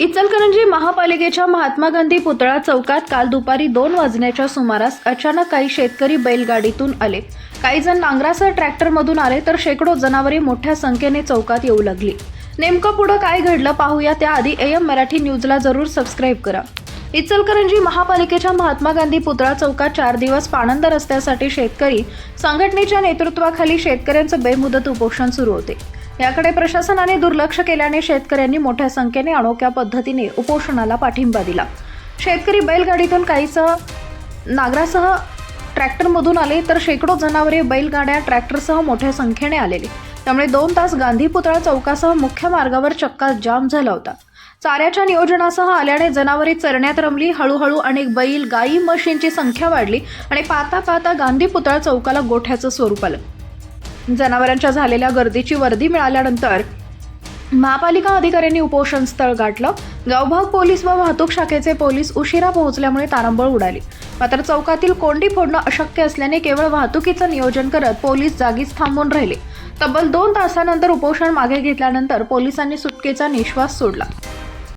इचलकरंजी महापालिकेच्या महात्मा गांधी पुतळा चौकात काल दुपारी दोन वाजण्याच्या सुमारास अचानक काही शेतकरी बैलगाडीतून आले. काही जण नांगरासह ट्रॅक्टरमधून आले तर शेकडो जनावरे मोठ्या संख्येने चौकात येऊ लागली. नेमकं पुढं काय घडलं पाहूया. त्याआधी एम मराठी न्यूजला जरूर सबस्क्राईब करा. इचलकरंजी महापालिकेच्या महात्मा गांधी पुतळा चौकात चार दिवस पाणंद रस्त्यासाठी शेतकरी संघटनेच्या नेतृत्वाखाली शेतकऱ्यांचं बेमुदत उपोषण सुरू होते. याकडे प्रशासनाने दुर्लक्ष केल्याने शेतकऱ्यांनी मोठ्या संख्येने अनोख्या पद्धतीने उपोषणाला पाठिंबा दिला. शेतकरी बैलगाडीतून काहीच नागरासह ट्रॅक्टरमधून आले तर शेकडो जनावरे बैलगाड्या ट्रॅक्टरसह मोठ्या संख्येने आलेली. त्यामुळे दोन तास गांधी पुतळा चौकासह मुख्य मार्गावर चक्का जाम झाला होता. चाऱ्याच्या नियोजनासह आल्याने जनावरे चरण्यात रमली हळूहळू अनेक बैल गाई म्हशींची संख्या वाढली आणि पाहता पाहता गांधी पुतळा चौकाला गोठ्याचं स्वरूप आलं. जनावरांच्या झालेल्या गर्दीची वर्दी मिळाल्यानंतर महापालिका अधिकाऱ्यांनी उपोषण स्थळ गाठलं. गावभाग पोलीस व वाहतूक शाखेचे पोलीस उशिरा पोहोचल्यामुळे तारांबळ उडाली. मात्र चौकातील कोंडी फोडणं अशक्य असल्याने केवळ वाहतुकीचं नियोजन करत पोलीस जागीच थांबून राहिले. तब्बल दोन तासानंतर उपोषण मागे घेतल्यानंतर पोलिसांनी सुटकेचा निश्वास सोडला.